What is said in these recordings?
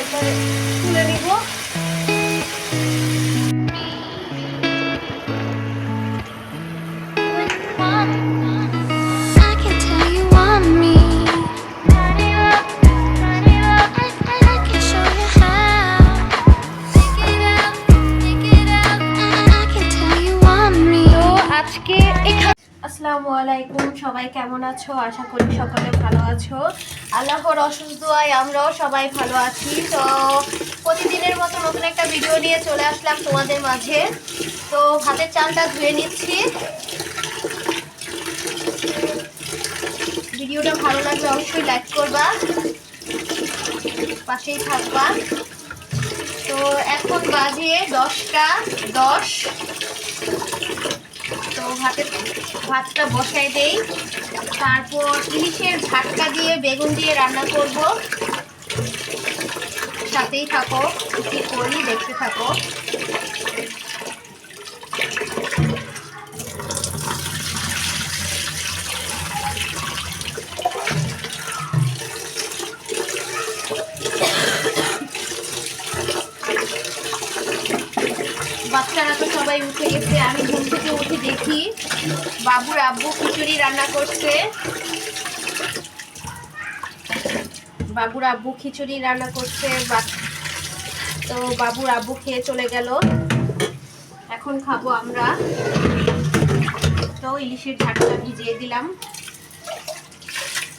একবার তুলে নিব সবাই কেমন আছো? আশা করি সকলে ভালো আছো। আল্লাহর অসুস্থ দোয়ায় আমরাও সবাই ভালো আছি। তো প্রতিদিনের মতো নতুন একটা ভিডিও নিয়ে চলে আসলাম তোমাদের মাঝে। তো ভাতের চালটা ধুয়ে নিচ্ছি। ভিডিওটা ভালো লাগলে অবশ্যই লাইক করবা। পাশেই থাকবা। তো এখন বাজে দশটা দশ। ভাতের ভাতটা বসাই দেই। তারপর ইলিশের ভাতটা দিয়ে বেগুন দিয়ে রান্না করব। সাথেই থাকো কি করি দেখতে থাকো বাচ্চারা তো সবাই উঠে গেছে আমি ঘুম থেকে উঠে দেখি বাবুর আব্বু খিচুড়ি রান্না করছে। বাবুর আব্বু খিচুড়ি রান্না করছে তো বাবুর আব্বু খেয়ে চলে গেল। এখন খাব আমরা। তো ইলিশের ঝাঁকটা ভিজিয়ে দিলাম।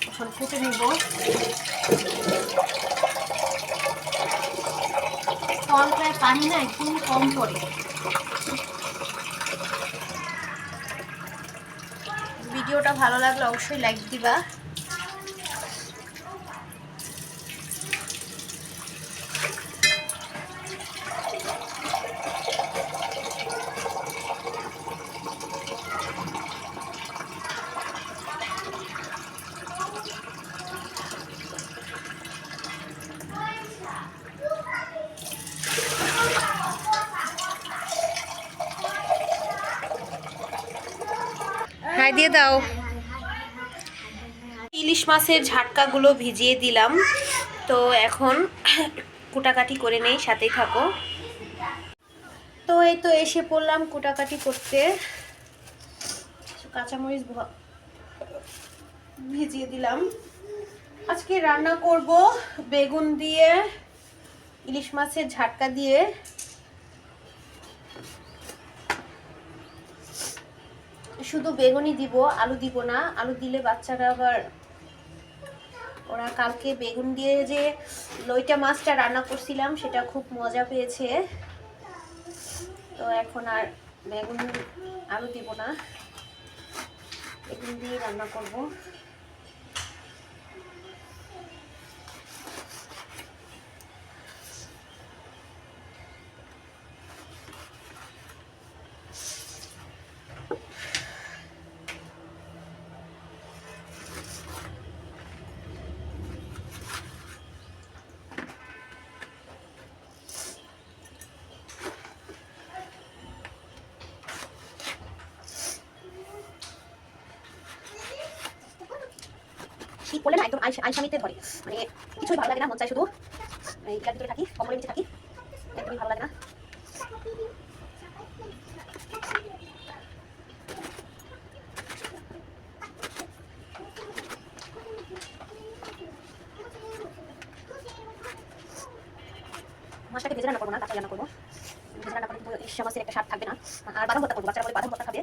এখন ফুটে নেব। তলটায় পানি না একটু কম পড়ে। ভিডিওটা ভালো লাগলে অবশ্যই লাইক দিবা হাই দিয়ে দাও ইলিশ মাছের ঝাটকাগুলো ভিজিয়ে দিলাম। তো এখন কুটাকাটি করে নেই, সাথেই থাকো। তো এই তো এসে পড়লাম কুটাকাটি করতে। কাঁচামরিচ ভিজিয়ে দিলাম। আজকে রান্না করব বেগুন দিয়ে, ইলিশ মাছের ঝাটকা দিয়ে। শুধু বেগুনই দিব, আলু দিব না। আলু দিলে বাচ্চারা আবার ওরা কালকে বেগুন দিয়ে যে লইটা মাছটা রান্না করছিলাম, সেটা খুব মজা পেয়েছে। তো এখন আর বেগুন আলু দিব না। বেগুন দিয়ে রান্না করব। শীত পড়লে না একদম আইস আইসামিতে ধরে। মানে কিছুই ভালো লাগে না, মন চাই শুধু ইয়ার ভিতরে থাকি, কম্বলের নিচে থাকি। একদমই ভালো লাগে না। মাছটাকে ভেজে রান্না করব না কাঁচা রান্না করব। ভেজে রান্না করলে কিন্তু একটা স্বাদ থাকবে না। আর বাদাম ভর্তা করব, বাচ্চারা বলে বাদাম ভর্তা খাবে।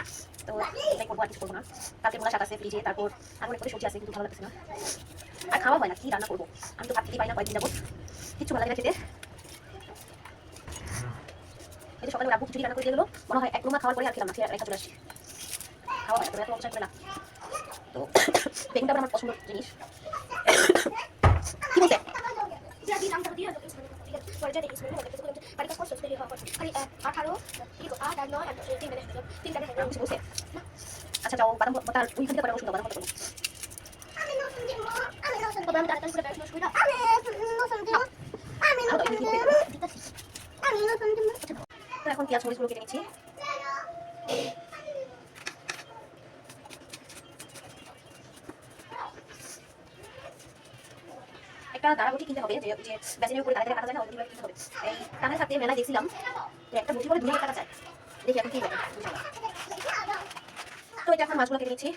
তো এটাই করব আর কিছু করব না। কালকে মূলা শাক আছে, ফ্রিজে, তারপর অনেক করে সবজি আছে, কিন্তু ভালো লাগছে না। খাওয়া হয় না কি রান্না করব? আমি তো ভাত খেতে পাই না কয়েকদিন যাব কিচ্ছু ভালো লাগে খেতে। এই যে সকালে আব্বু খিচুড়ি রান্না করে দিয়ে মনে হয় এক রুমা খাওয়ার পরে আর খেলাম না খেয়ে রেখা চলে আসছি। খাওয়া হয় না, তবে এত অপচয় করে না। তো বেগুনটা আমার পছন্দের জিনিস। কি বলছে? আচ্ছা যাও বাদাম ওইখান থেকে পরে ওষুধ বাদাম এখন পেঁয়াজ মরিচগুলো কেটে নিচ্ছি একটা দাঁড়াগুটি কিনতে হবে যে যে উপরে তাড়াতাড়ি কাটা যায় না ওইগুলো কিনতে হবে এই কানে থাকতে মেলায় দেখছিলাম যে একটা করে দুই হাজার টাকা চায় দেখি এখন কি তো এটা এখন মাছগুলো কেটে নিচ্ছি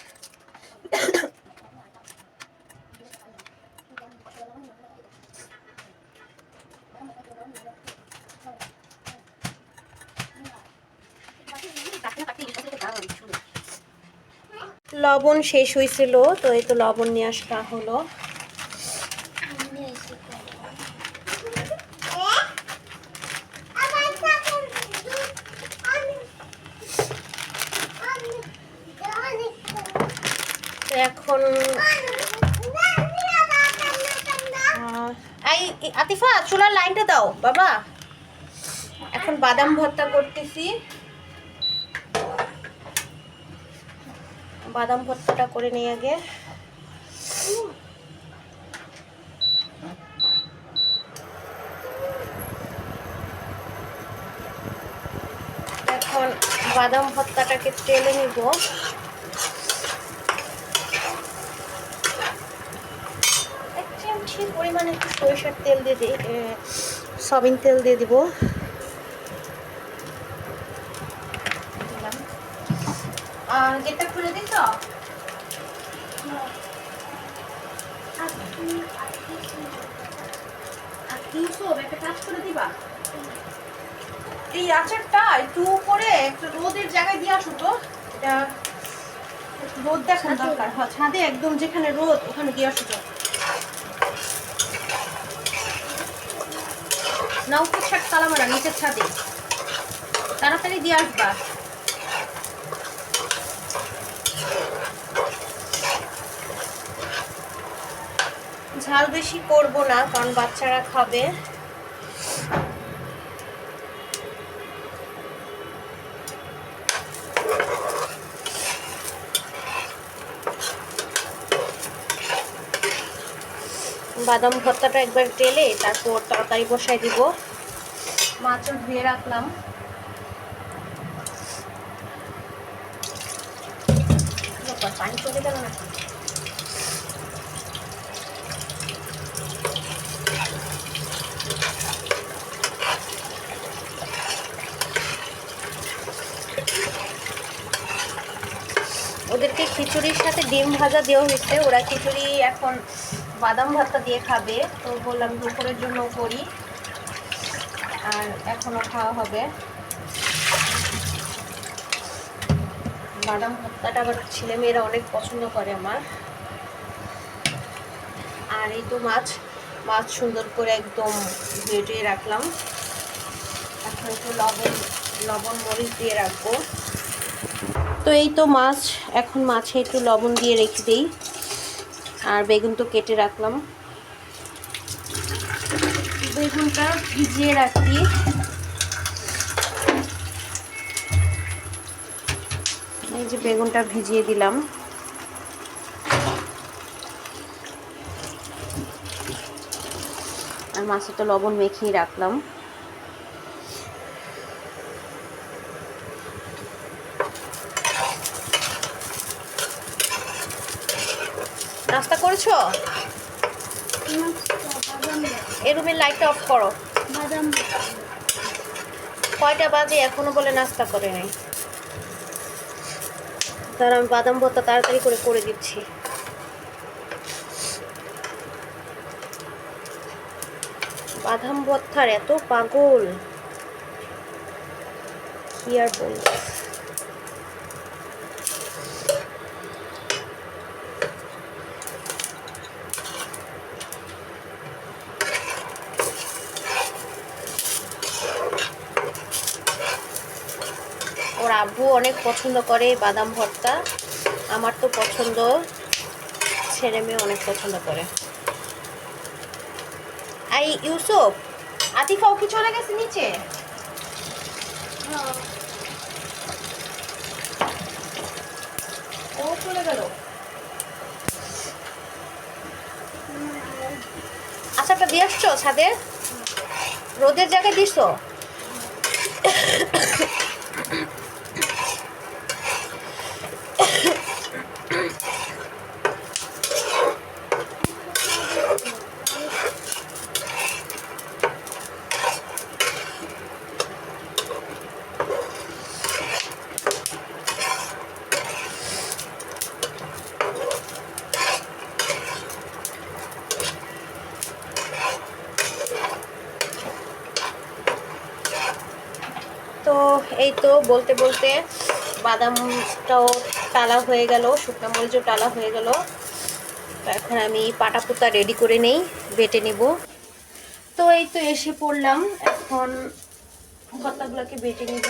লবণ শেষ হয়েছিল, তো এই তো লবণ নিয়ে আসা হলো। এখন আতিফা, চুলার লাইনটা দাও, বাবা। এখন বাদাম ভর্তা করতেছি। বাদাম ভর্তাটা করে নিই আগে। এখন বাদাম ভর্তাটাকে তেলে নিব। এক পরিমাণে একটু সরিষার তেল দিয়ে দিই সয়াবিন তেল দিয়ে দিব। আর গেটটা খুলে দিস আর ইউসুফ একটা কাজ করে দিবা। এই আচারটা একটু উপরে একটু রোদের জায়গায় দিয়ে আসো তো। এটা রোদ দেখার দরকার। হ্যাঁ ছাদে একদম যেখানে রোদ ওখানে দিয়ে আসো তো। না উপর ছাদ কালামারা নিচের ছাদে। তাড়াতাড়ি দিয়ে আসবা। ঝাল বেশি করব না, কারণ বাচ্চারা খাবে। বাদাম ভর্তাটা একবার টেলে তারপর তরকারি বসাই দিব। মাছও ধুয়ে রাখলাম। পানি চলে গেল না খিচুড়ির সাথে ডিম ভাজা দেওয়া হয়েছে। ওরা খিচুড়ি এখন বাদাম ভর্তা দিয়ে খাবে। তো বললাম দুপুরের জন্য করি। আর এখনও খাওয়া হবে। বাদাম ভর্তাটা আবার ছেলেমেয়েরা অনেক পছন্দ করে আমার। আর এই তো মাছ। মাছ সুন্দর করে একদম টুয়ে রাখলাম। এখন একটু লবণ লবণ মরিচ দিয়ে রাখব। তো এই তো মাছ, এখন মাছে একটু লবণ দিয়ে রেখে দিই। আর বেগুন তো কেটে রাখলাম। বেগুনটা ভিজিয়ে রাখি। এই যে বেগুনটা ভিজিয়ে দিলাম। আর মাছে তো লবণ মেখেই রাখলাম নাস্তা করেছ? এই রুমের লাইটটা অফ করো। কয়টা বাজে এখনও বলে নাস্তা করে নাই। তার আমি বাদাম ভর্তা তাড়াতাড়ি করে করে দিচ্ছি। বাদাম ভর্তার এত পাগল। কি আর বলব ওর আব্বু অনেক পছন্দ করে বাদাম ভর্তা। আমার তো পছন্দ ছেলে মেয়ে অনেক পছন্দ করে। এই ইউসুফ আতিফাও কি চলে গেছে নিচে? ও চলে গেল। আচ্ছাটা দিয়ে আসছো ছাদে? রোদের জায়গায় দিছো এই তো বলতে বলতে বাদামটাও টালা হয়ে গেল, শুকনো মরিচও টালা হয়ে গেল। এখন আমি পাটা রেডি করে নেই, বেটে নেব। তো এই তো এসে পড়লাম, এখন ভর্তাগুলোকে বেটে নিব।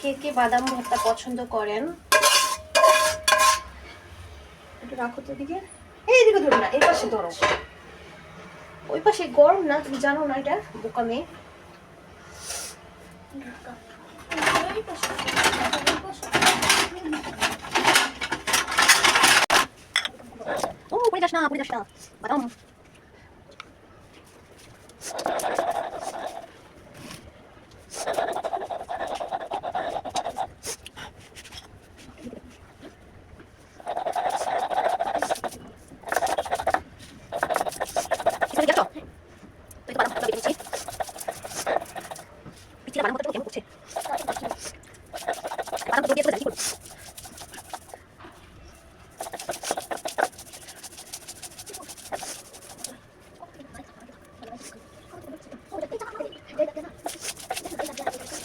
কে কে বাদাম ভর্তা পছন্দ করেন? একটু রাখো তো এদিকে। এই দিকে ধরো না, এই পাশে ধরো। ওই পাশে গরম না তুমি জানো না এটা বোকা মেয়ে ও না। বাদাম এখানে গেছো তুই তো বাদাম ভর্তা বেটে নিচ্ছি পিছিয়ে বাদাম ভর্তা কেমন করছে বাদাম ভর্তা দিয়ে তো জানি কি করব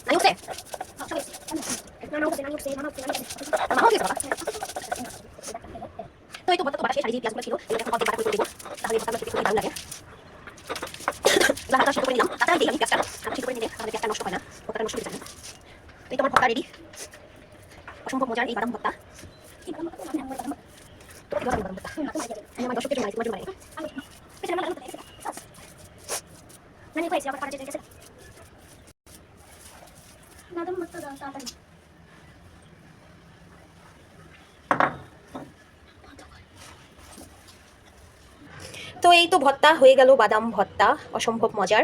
নাই হচ্ছে মামা হয়েছে বাবা তো এই তো ভর্তা তো বাটা শেষ আর এই যে পেঁয়াজগুলো ছিল এগুলো এখন অর্ধেক বাটা করে দেবো তাহলে ভর্তাগুলো খেতে খুবই ভালো লাগে হালকা সিদ্ধ করে নিলাম তাছাড়া দিই আমি পেঁয়াজটা আমি সিদ্ধ করে নিলে তাহলে পেঁয়াজটা নষ্ট হয় না ভর্তাটা নষ্ট হয়ে যায় না তো এই তো আমার ভর্তা রেডি অসম্ভব মজার এই বাদাম ভর্তা তো কি বাদাম ভর্তা আমি আমার দর্শকের জন্য তোমার জন্য মানে হয়েছে আবার পাড়া যেতে গেছে বাদাম ভর্তা দাও তাড়াতাড়ি তো ভর্তা, হয়ে গেল বাদাম ভর্তা, অসম্ভব মজার।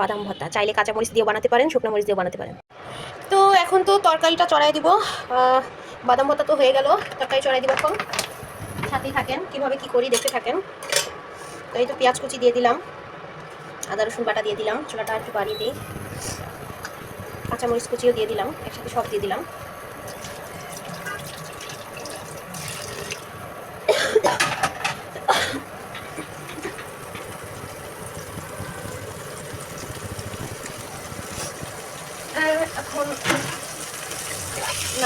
বাদাম ভর্তা, চাইলে কাঁচামরিচ দিয়ে বানাতে পারেন, শুকনো মরিচ দিয়ে বানাতে পারেন। তো এখন তো তরকারিটা চড়াই দিব। বাদাম ভর্তা তো হয়ে গেল, তরকারি চড়াই দিব এখন। সাথেই থাকেন, কীভাবে কি করি দেখতে থাকেন। তো এই তো পেঁয়াজ কুচি দিয়ে দিলাম, আদা, রসুন বাটা দিয়ে দিলাম, চুলাটা একটু বাড়িয়ে দিই। কাঁচামরিচ কুচিও দিয়ে দিলাম, একসাথে সব দিয়ে দিলাম আর এখন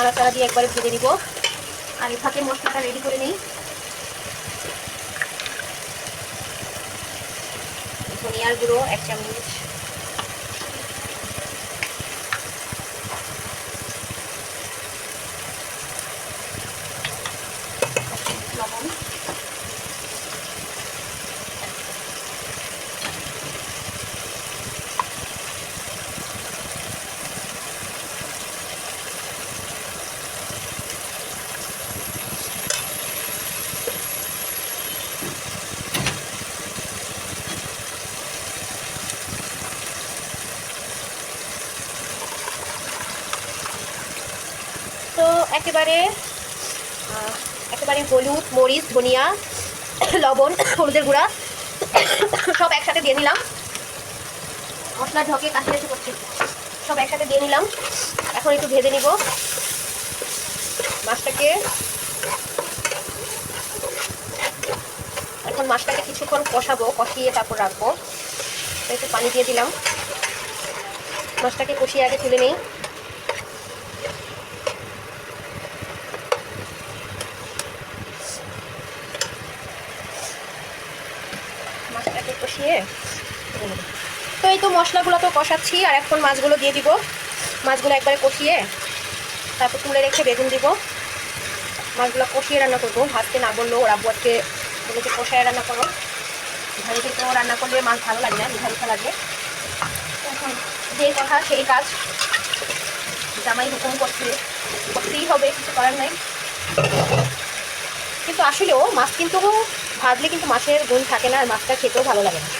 নাড়াচাড়া দিয়ে একবারে ভেজে নিব। আর ফাঁকে মশলাটা রেডি করে নিই। ধনিয়ার গুঁড়ো, এক চামচ। তো একেবারে একেবারে হলুদ, মরিচ, ধনিয়া, লবণ, হলুদের গুঁড়া, সব একসাথে দিয়ে নিলাম। মশলা ঢকে কাশি এসে করছি। সব একসাথে দিয়ে নিলাম। এখন একটু ভেজে নিব। মাছটাকে এখন মাছটাকে কিছুক্ষণ কষাবো, কষিয়ে তারপর রাখব। একটু পানি দিয়ে দিলাম। মাছটাকে কষিয়ে আগে তুলে নিই মাছটাকে কষিয়ে তুলে নেব। তো মশলাগুলো তো কষাচ্ছি, আর এখন মাছগুলো দিয়ে দিব। মাছগুলো একবারে কষিয়ে তারপর তুলে রেখে বেগুন দিব। মাছগুলো কষিয়ে রান্না করব। ভাজতে না বললেও ওরা আজকে বলেছে কষায় রান্না করো। ঝাড়ি থেকে রান্না করলে মাছ ভালো লাগে না মিঠা লাগে যে কথা সেই কাজ। জামাই হুকুম করছে, করতেই হবে, কিছু করার নাই। কিন্তু আসলেও মাছ কিন্তু ভাজলে কিন্তু মাছের গুণ থাকে না, আর মাছটা খেতেও ভালো লাগে না।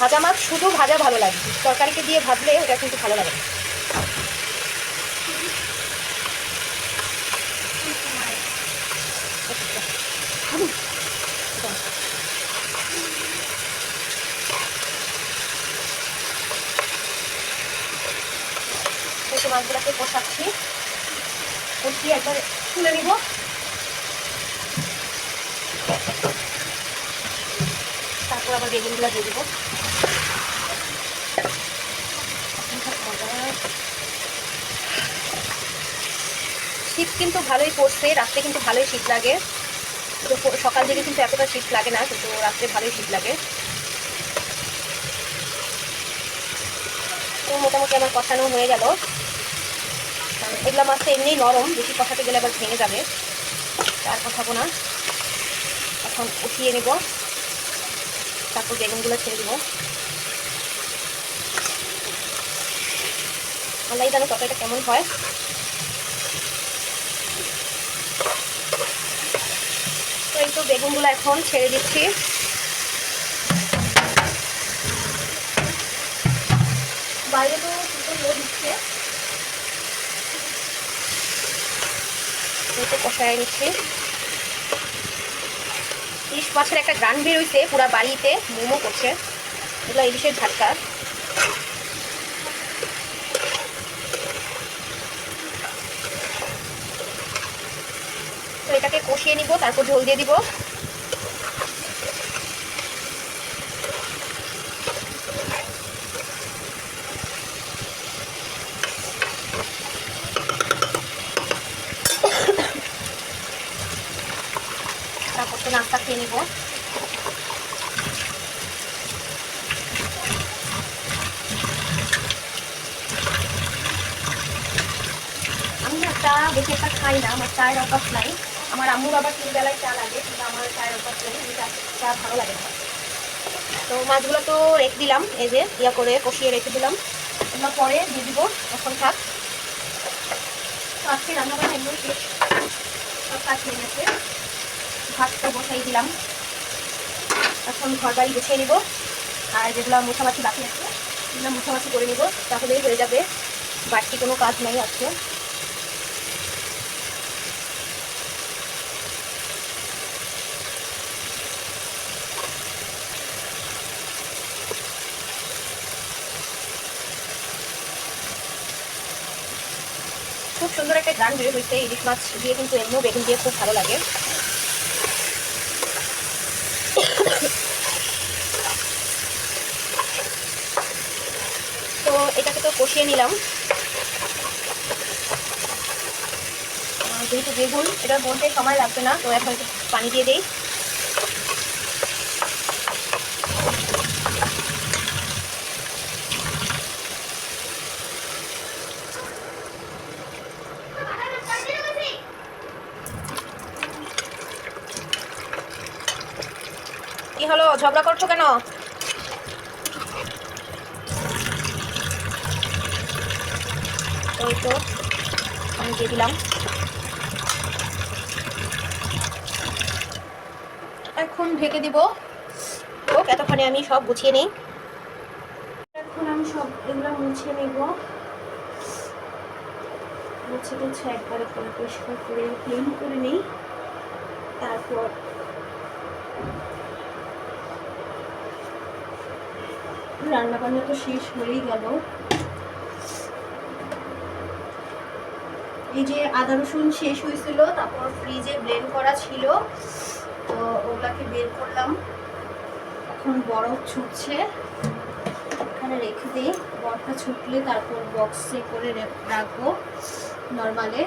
ভাজা মাছ শুধু ভাজা ভালো লাগে। তরকারিকে দিয়ে ভাজলে ওটা কিন্তু ভালো লাগে। মাছগুলোকে কষাচ্ছি। একবার তুলে নিব। তারপর আবার বেগুনগুলো দিয়ে দিব। শীত কিন্তু ভালোই পড়ছে, রাত্রে কিন্তু ভালোই শীত লাগে। তো সকাল দিকে কিন্তু এতটা শীত লাগে না, কিন্তু রাত্রে ভালোই শীত লাগে। তো মোটামুটি আমার কষানো হয়ে গেল। এগুলো মাছ তো এমনিই নরম, বেশি কষাতে গেলে আবার ভেঙে যাবে। তার কষাবো না। এখন উঠিয়ে নেব। তারপর বেগুনগুলো ছেড়ে দেবো। আল্লাহ জানো তরকারিটা কেমন হয়? তো বেগুনগুলো এখন ছেড়ে দিচ্ছি। বাইরে তো সুন্দর দিচ্ছে। কষায় নিচ্ছি। ইলিশ মাছের একটা গ্রান বের হইছে, পুরা বাড়িতে মোমো করছে। এগুলো ইলিশের ঝাটকা এটাকে কষিয়ে নিব তারপর ঝোল দিয়ে দিব তারপর তো নাস্তা খেয়ে নিব আমি না চা বেশি একটা খাই না আমার চায়ের অভ্যাস নাই আমার আম্মুর আবার তিন বেলায় চা লাগে কিন্তু আমার চায়ের অভ্যাস নেই আমি চা চা ভালো লাগে না তো মাছগুলো তো রেখে দিলাম, এই যে ইয়া করে কষিয়ে রেখে দিলাম। এগুলো পরে দিয়ে দিব, এখন থাক। আজকে রান্না বান্না এমনি শেষ। সব কাজ হয়ে গেছে। ভাতটা বসাই দিলাম। এখন ঘর বাড়ি গুছিয়ে নিব। আর যেগুলো মোছামাছি বাকি আছে, সেগুলো মোছামাছি করে নিব। তাহলেই হয়ে যাবে। বাড়তি কোনো কাজ নাই আজকে খুব সুন্দর একটা গান বের হয়েছে, ইলিশ মাছ দিয়ে কিন্তু এমনিও বেগুন দিয়ে খুব ভালো লাগে। তো এটাকে তো কষিয়ে নিলাম। যেহেতু বেগুন এটা বলতে সময় লাগবে না, তো এখন পানি দিয়ে দিই। হলো? ঝগড়া করছ কেন? তো এই তো, আমি দিয়ে দিলাম। এখন ঢেকে দিব। হোক এতক্ষণে আমি সব গুছিয়ে নিই। এখন আমি সব এগুলো মুছে নেব। মুছে টুছে একবারে করে পরিষ্কার করে ক্লিন করে নিই। তারপর রান্না বান্না তো শেষ হয়েই গেল। এই যে আদা রসুন শেষ হয়েছিল, তারপর ফ্রিজে ব্লেন্ড করা ছিল। তো ওগুলাকে বের করলাম। এখন বরফ ছুটছে। এখানে রেখে দিই। বরফটা ছুটলে তারপর বক্সে করে রাখব নর্মালে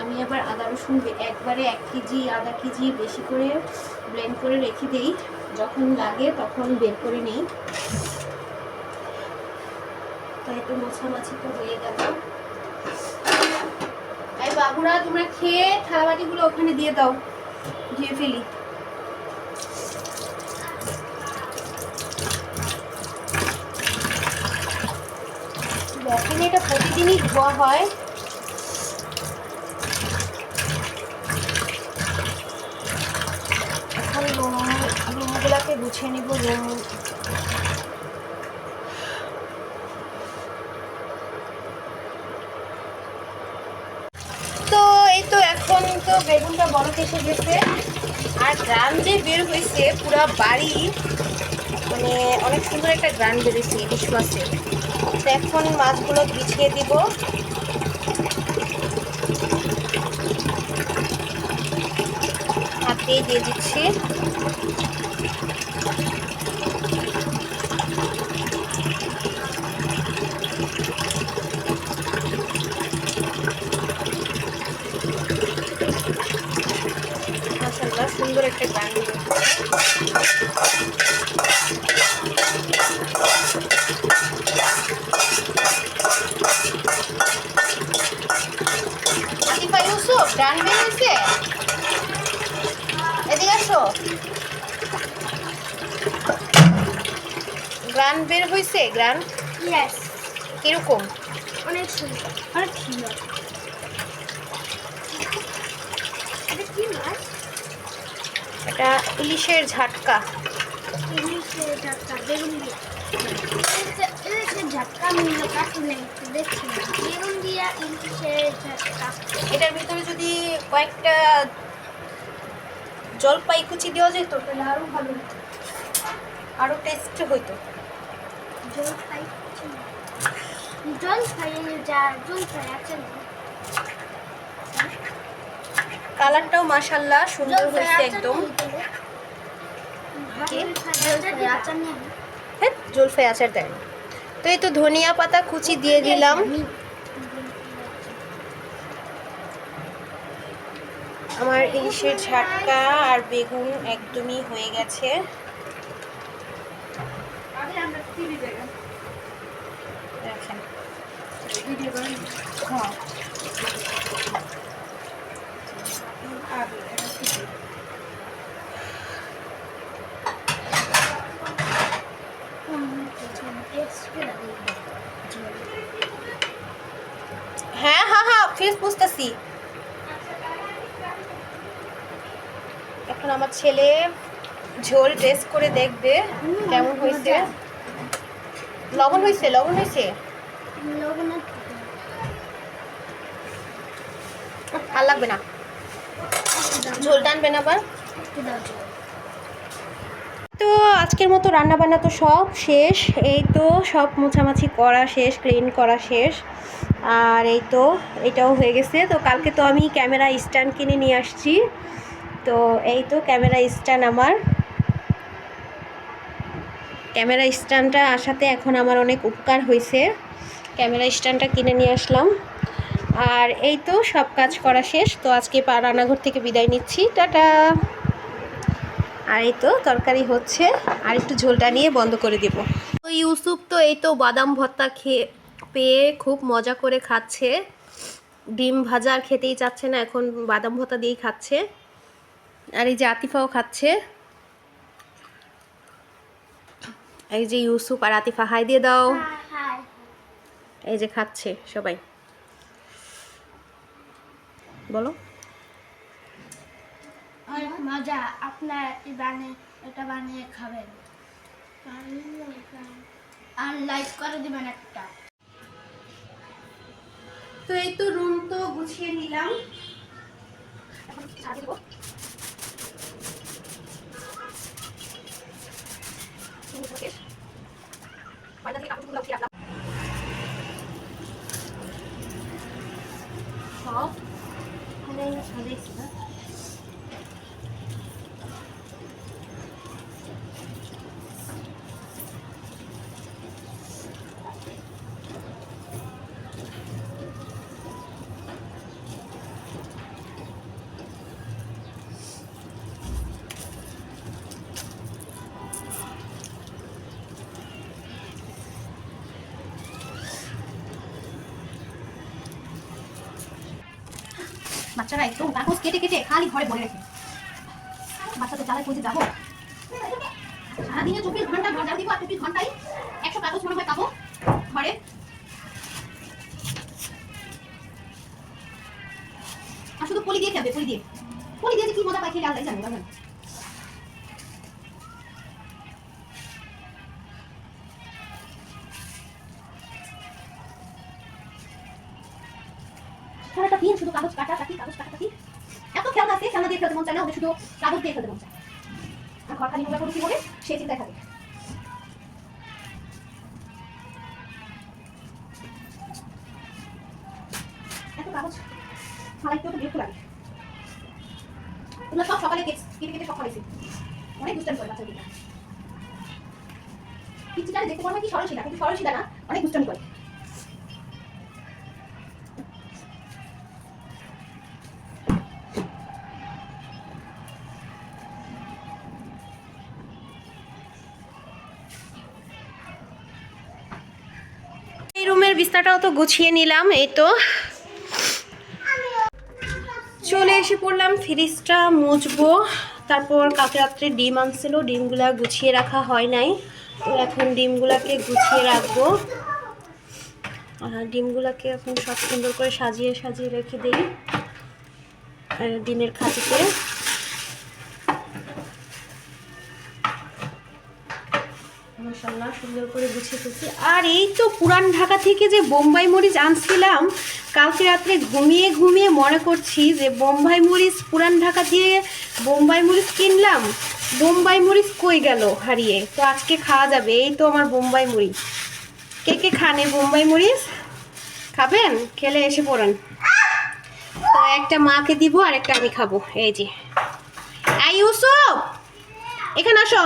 আমি আবার আদা রসুন একবারে এক কেজি, আধা কেজি বেশি করে ব্লেন্ড করে রেখে দিই। যখন লাগে তখন বের করে নিই। তাই তো মোছামাছি তো হয়ে গেল। এই বাবুরা, তোমরা খেয়ে থালাবাটিগুলো ওখানে দিয়ে দাও। ধুয়ে ফেলি। এটা প্রতিদিনই ধোয়া হয়। রুমগুলোকে গুছিয়ে নিব রুম। তো এই তো এখন তো বেগুনটা বড় এসে গেছে। আর গ্রাম যে বের হয়েছে, পুরা বাড়ি মানে অনেক সুন্দর একটা গ্রান বেরিয়েছে ইলিশ মাছের তো এখন মাছগুলো বিছিয়ে দিব। হাত দিয়ে দিচ্ছি। সুন্দর একটা গান গান বের হয়েছে? এদিকে আসো। গ্রান বের হয়েছে? গ্রান কীরকম? অনেক সুন্দর। অনেক সুন্দর এটা কি মাছ এটা ইলিশের ঝাটকা। ইলিশের ঝাটকা বেগুন দিয়ে। ইলিশের ঝাটকা আমি দেখছি না। বেগুন দিয়া ইলিশের ঝাটকা। এটার ভিতরে যদি কয়েকটা জলপাই কুচি দেওয়া যেত তাহলে আরও ভালো হতো। আরও টেস্ট হইতো। জল খাই জল খাই যা জল খাই আছে না? কালারটাও মাশাল্লাহ সুন্দর হয়েছে একদম। হ্যাঁ জলফাই আচার দেয় তো এই তো ধনিয়া পাতা কুচি দিয়ে দিলাম। আমার ইলিশের ঝাটকা আর বেগুন একদমই হয়ে গেছে। দেখেন। হ্যাঁ হ্যাঁ হ্যাঁ হ্যাঁ ফেস বুঝতেছি। এখন আমার ছেলে ঝোল টেস্ট করে দেখবে কেমন হয়েছে। লবণ হয়েছে লবণ হয়েছে? আর লাগবে না। ঝোল টানবে না আবার? তো আজকের মতো রান্না বান্না তো সব শেষ, এই তো সব মোছামাছি করা শেষ ক্লিন করা শেষ, আর এই তো এটাও হয়ে গেছে। তো কালকে তো আমি ক্যামেরা স্ট্যান্ড কিনে নিয়ে আসছি। তো এই তো ক্যামেরা স্ট্যান্ড আমার। ক্যামেরা স্ট্যান্ডটা আসাতে এখন আমার অনেক উপকার হয়েছে। ক্যামেরা স্ট্যান্ডটা কিনে নিয়ে আসলাম। আর এই তো সব কাজ করা শেষ। তো আজকে পা রান্নাঘর থেকে বিদায় নিচ্ছি। টাটা। আর এই তো তরকারি হচ্ছে। আর একটু ঝোলটা নিয়ে বন্ধ করে দেব। তো ইউসুফ তো এই তো বাদাম ভর্তা খেয়ে পেয়ে খুব মজা করে খাচ্ছে। ডিম ভাজা আর খেতেই চাচ্ছে না এখন বাদাম ভর্তা দিয়েই খাচ্ছে। আর এই যে আতিফাও খাচ্ছে। এই যে ইউসুফ আর আতিফা হাই দিয়ে দাও। এই যে খাচ্ছে সবাই। বলো। মজা, আপনার বানিয়ে এটা বানিয়ে খাবেন। আর লাইক করে দিবেন একটা। তো এই তো রুম তো গুছিয়ে নিলাম। বাচ্চারা একদম কাগজ কেটে কেটে খালি ঘরে ভরে রেখে। বাচ্চাদের জ্বালায় পৌঁছে যাব। সারাদিনে চব্বিশ ঘণ্টা ঘর যাব দিব আর চব্বিশ ঘন্টায় একশো কাগজ মনে হয় পাবো ঘরে। আর শুধু পলি দিয়ে খেলবে, পলি দিয়ে। পলি দিয়ে কি মজা পাই খেলে আল্লাহ জানো জানেন শুধু কাগজ দিয়ে খেলতে মন আর ঘর নোংরা করে কি বলে? সে চিন্তায় থাকে। বিস্তারটাও তো গুছিয়ে নিলাম, এই তো। চলে এসে পড়লাম, ফ্রিজটা মুছবো। তারপর কালকে রাত্রে ডিম আনছিল, ডিমগুলা গুছিয়ে রাখা হয় নাই। তো এখন ডিমগুলাকে গুছিয়ে রাখব। আর ডিমগুলাকে এখন সব সুন্দর করে সাজিয়ে সাজিয়ে রেখে দিই ডিমের খাঁচিতে সুন্দর করে গুছিয়ে ফেলছি। আর এই তো পুরান ঢাকা থেকে যে বোম্বাই মরিচ আনছিলাম, কালকে রাত্রে ঘুমিয়ে ঘুমিয়ে মনে করছি যে বোম্বাই মরিচ, পুরান ঢাকা দিয়ে বোম্বাই মরিচ কিনলাম, বোম্বাই মরিচ কই গেল হারিয়ে? তো আজকে খাওয়া যাবে, এই তো আমার বোম্বাই মরিচ। কে কে খানে বোম্বাই মরিচ? খাবেন? খেলে এসে পড়েন। তো একটা মাকে দিব আর একটা আমি খাব। এই যে। আই ইউসুফ! এখানে আসো।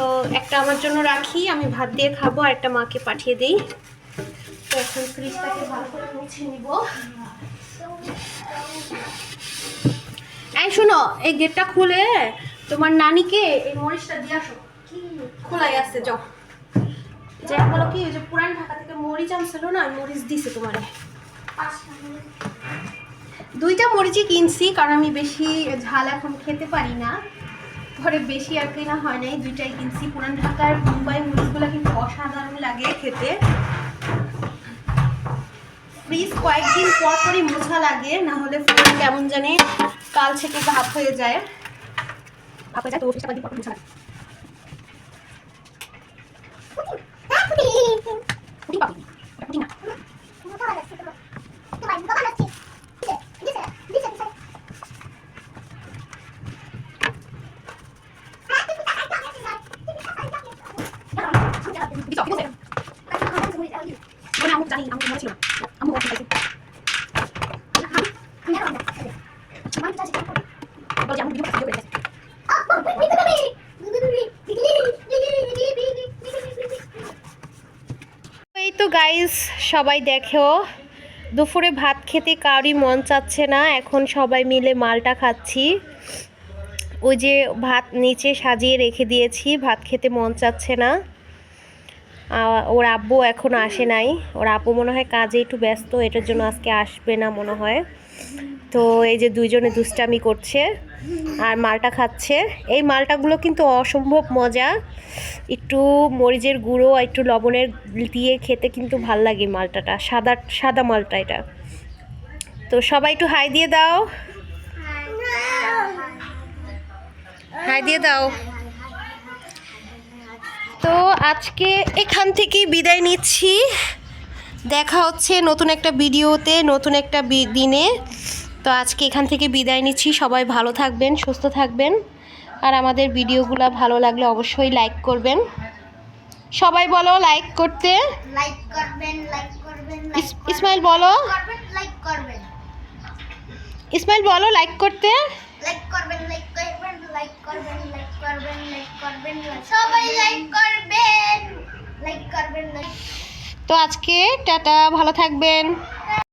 তো একটা আমার জন্য রাখি, আমি ভাত দিয়ে খাব আর একটা মাকে পাঠিয়ে দিই। তো এখন ফ্রিজটাকে ভালো করে মুছে নিব। শোনো, এই গেটটা খুলে তোমার নানিকে এই মরিচটা দিয়ে আসো। খোলাই আসছে যাও। বলো কি, ওই যে পুরান ঢাকা থেকে মরিচ আনছিল না মরিচ দিছে তোমারে। দুইটা মরিচই কিনছি, কারণ আমি বেশি ঝাল এখন খেতে পারি না। ঘরে বেশি আর কেনা হয় নাই। দুইটাই কিনছি পুরান ঢাকার মুম্বাই মুড়িগুলো কিন্তু অসাধারণ লাগে খেতে। ফ্রিজ কয়েকদিন পর পরই মোছা লাগে, না হলে কেমন জানি কাল থেকে ভাপ হয়ে যায়। ভাপ হয়ে যায় তো পর পর মোছা লাগে পুটি পাবি পুটি না দিছো কি বলছে মানে আমি জানি আমি মনে ছিল আমি বলতে চাইছি বলছি আমি ভিডিও ভিডিও করে এই তো গাইস সবাই দেখো দুপুরে ভাত খেতে কারই মন চাচ্ছে না, এখন সবাই মিলে মালটা খাচ্ছি। ওই যে ভাত নিচে সাজিয়ে রেখে দিয়েছি, ভাত খেতে মন চাচ্ছে না। ওর আব্বু এখন আসে নাই। ওর আব্বু মনে হয় কাজে একটু ব্যস্ত, এটার জন্য আজকে আসবে না মনে হয়। তো এই যে দুইজনে দুষ্টামি করছে। আর মালটা খাচ্ছে। এই মালটাগুলো কিন্তু অসম্ভব মজা। একটু মরিচের গুঁড়ো আর একটু লবণের দিয়ে খেতে কিন্তু ভালো লাগে মালটাটা। সাদা সাদা মালটা এটা। তো সবাই একটু হাই দিয়ে দাও। হাই দিয়ে দাও। তো আজকে এখান থেকেই বিদায় নিচ্ছি। দেখা হচ্ছে নতুন একটা ভিডিওতে, নতুন একটা দিনে। তো আজকে এখান থেকে বিদায় নিচ্ছি সবাই ভালো থাকবেন সুস্থ থাকবেন আর আমাদের ভিডিওগুলো ভালো লাগলে অবশ্যই লাইক করবেন সবাই বলো লাইক করতে লাইক করবেন লাইক করবেন ইসমাইল বলো করবেন লাইক করবেন ইসমাইল বলো লাইক করতে লাইক করবেন লাইক করবেন লাইক করবেন লাইক করবেন লাইক করবেন সবাই লাইক করবেন লাইক করবেন তো আজকে টাটা ভালো থাকবেন